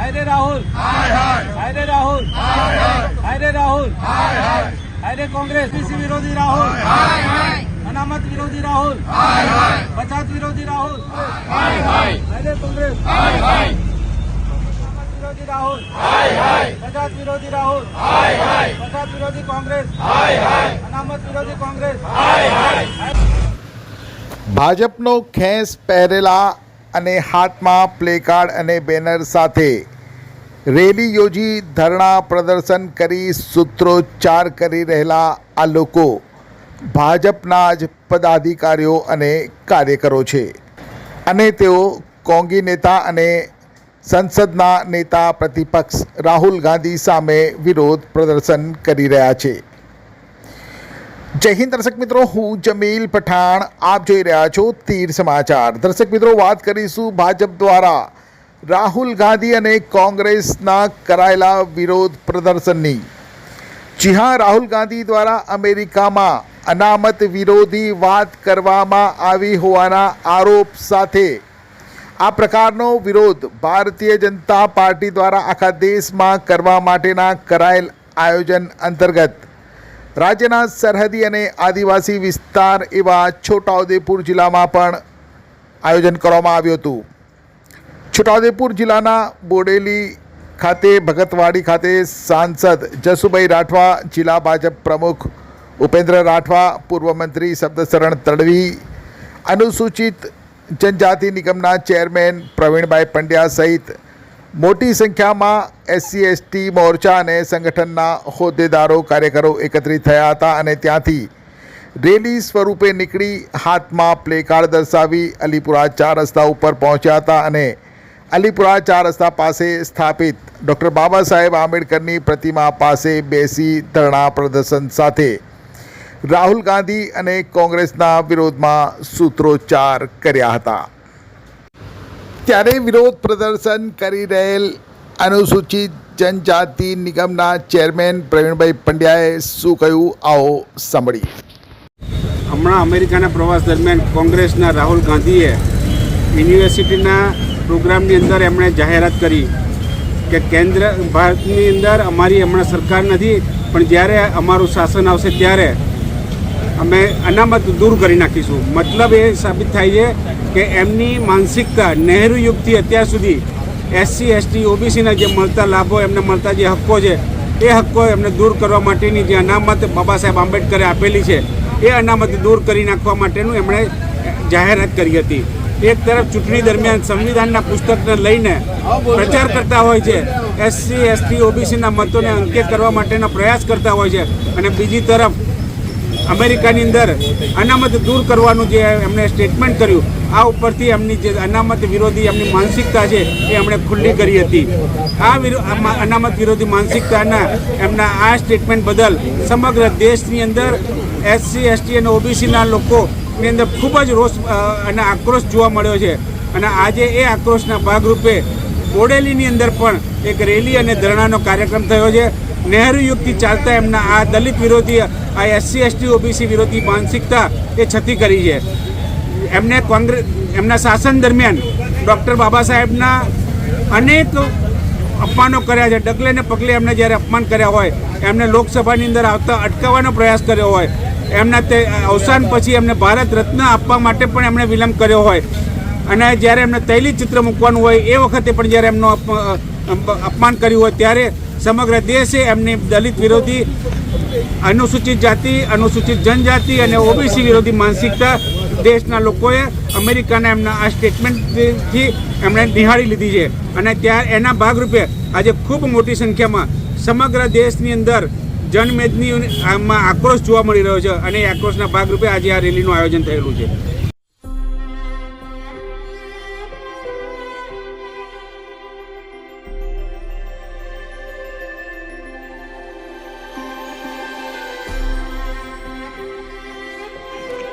હાય રે રાહુલ હાય રે રાહુલ હાય રે રાહુલ હાય રે કોંગ્રેસ બીસી વિરોધી રાહુલ અનામત વિરોધી રાહુલ પછાત વિરોધી રાહુલ હાય રે કોંગ્રેસ અનામત વિરોધી રાહુલ પછાત વિરોધી રાહુલ પછાત વિરોધી કોંગ્રેસ અનામત વિરોધી કોંગ્રેસ ભાજપનો ખેસ પહેરેલા અને હાથમાં પ્લેકાર્ડ અને બેનર સાથે. રેલી યોજી ધરણા પ્રદર્શન કરી સૂત્રોચ્ચાર કરી રહેલા આ લોકો ભાજપના જ પદાધિકારીઓ અને કાર્યકરો છે. અને તેઓ કોંગી નેતા અને સંસદના નેતા પ્રતિપક્ષ રાહુલ ગાંધી સામે વિરોધ પ્રદર્શન કરી રહ્યા છે. જય હિન્દ દર્શક મિત્રો, હું જમીલ પઠાણ. આપ જોઈ રહ્યા છો તીર સમાચાર. દર્શક મિત્રો, વાત કરીશું ભાજપ દ્વારા. રાહુલ ગાંધી અને કોંગ્રેસના કરાયેલા વિરોધ પ્રદર્શનની. જી હા, રાહુલ ગાંધી દ્વારા અમેરિકામાં અનામત વિરોધી વાત કરવામાં આવી હોવાના આરોપ સાથે. આ પ્રકારનો વિરોધ ભારતીય જનતા પાર્ટી દ્વારા આખા દેશમાં કરવા માટેના કરાયેલ આયોજન અંતર્ગત રાજ્યના સરહદી અને આદિવાસી વિસ્તાર એવા છોટાઉદેપુર જિલ્લામાં પણ આયોજન કરવામાં આવ્યું હતું. છોટાઉદેપુર જિલ્લાના બોડેલી ખાતે, ભગતવાડી ખાતે સાંસદ જસુભાઈ રાઠવા, જિલ્લા ભાજપ પ્રમુખ ઉપેન્દ્ર રાઠવા, પૂર્વ મંત્રી શબ્દશરણ તડવી, અનુસૂચિત જનજાતિ નિગમના ચેરમેન પ્રવીણભાઈ પંડ્યા સહિત મોટી સંખ્યામાં એસસી એસટી મોરચા અને સંગઠનના હોદ્દેદારો, કાર્યકરો એકત્રિત થયા હતા અને ત્યાંથી રેલી સ્વરૂપે નીકળી હાથમાં પ્લેકાર્ડ દર્શાવી અલીપુરા ચાર રસ્તા ઉપર પહોંચ્યા હતા અને અલીપુરા ચાર રસ્તા પાસે સ્થાપિત ડૉક્ટર બાબા સાહેબ આંબેડકરની પ્રતિમા પાસે બેસી ધરણા પ્રદર્શન સાથે રાહુલ ગાંધી અને કોંગ્રેસના વિરોધમાં સૂત્રોચ્ચાર કર્યા હતા. ત્યારે વિરોધ પ્રદર્શન કરી રહેલ અનુસૂચિત જનજાતિ નિગમના ચેરમેન પ્રવીણભાઈ પંડ્યાએ શું કહ્યું? આવો સાંભળીએ. હમણાં અમેરિકાના પ્રવાસ દરમિયાન કોંગ્રેસના રાહુલ ગાંધીએ યુનિવર્સિટીના પ્રોગ્રામની અંદર એમણે જાહેરાત કરી કે કેન્દ્ર ભારતની અંદર અમારી હમણાં સરકાર નથી, પણ જ્યારે અમારું શાસન આવશે ત્યારે અમે અનામત દૂર કરી નાખીશું. મતલબ એ સાબિત થાય છે કે એમની માનસિકતા, નહેરુ યુગથી અત્યાર સુધી એસસી, એસટી, ઓબીસીના જે મળતા લાભો, એમને મળતા જે હક્કો છે, એ હક્કો એમને દૂર કરવા માટેની જે અનામત બાબા સાહેબ આંબેડકરે આપેલી છે, એ અનામત દૂર કરી નાખવા માટેનું એમણે જાહેરાત કરી હતી. એક તરફ ચૂંટણી દરમિયાન સંવિધાનના પુસ્તકને લઈને પ્રચાર કરતા હોય છે, એસસી, એસટી, ઓબીસીના મતોને અંકે કરવા માટેનો પ્રયાસ કરતા હોય છે, અને બીજી તરફ અમેરિકાની અંદર અનામત દૂર કરવાનું જે એમણે સ્ટેટમેન્ટ કર્યું, આ ઉપરથી એમની જે અનામત વિરોધી એમની માનસિકતા છે એ એમણે ખુલ્લી કરી હતી. આ અનામત વિરોધી માનસિકતાના એમના આ સ્ટેટમેન્ટ બદલ સમગ્ર દેશની અંદર એસસી એસટી અને ઓબીસીના લોકોની અંદર ખૂબ જ રોષ અને આક્રોશ જોવા મળ્યો છે. અને આજે એ આક્રોશના ભાગરૂપે બોડેલીની અંદર પણ એક રેલી અને ધરણાનો કાર્યક્રમ થયો છે. નહેરુ યુગથી ચાલતા એમના આ દલિત વિરોધી, આ એસસી, એસટી, ઓબીસી વિરોધી માનસિકતા એ છતી કરી છે. એમને કોંગ્રેસ એમના શાસન દરમિયાન ડૉક્ટર બાબા સાહેબના અનેક અપમાનો કર્યા છે. ડગલે ને પગલે એમને જ્યારે અપમાન કર્યા હોય, એમને લોકસભાની અંદર આવતા અટકાવવાનો પ્રયાસ કર્યો હોય, એમના તે અવસાન પછી એમને ભારત રત્ન આપવા માટે પણ એમણે વિલંબ કર્યો હોય. અને જ્યારે એમને તૈલી ચિત્ર મૂકવાનું હોય એ વખતે પણ જ્યારે એમનું અપમાન કર્યું હોય, ત્યારે સમગ્ર દેશે એમની દલિત વિરોધી અનુસૂચિત જાતિ, અનુસૂચિત જનજાતિ અને ઓબીસી વિરોધી માનસિકતા દેશના લોકોએ અમેરિકાના એમના આ સ્ટેટમેન્ટથી એમણે નિહાળી લીધી છે. અને ત્યાં એના ભાગરૂપે આજે ખૂબ મોટી સંખ્યામાં સમગ્ર દેશની અંદર જનમેદની આમાં આક્રોશ જોવા મળી રહ્યો છે અને આક્રોશના ભાગરૂપે આજે આ રેલીનું આયોજન થયેલું છે.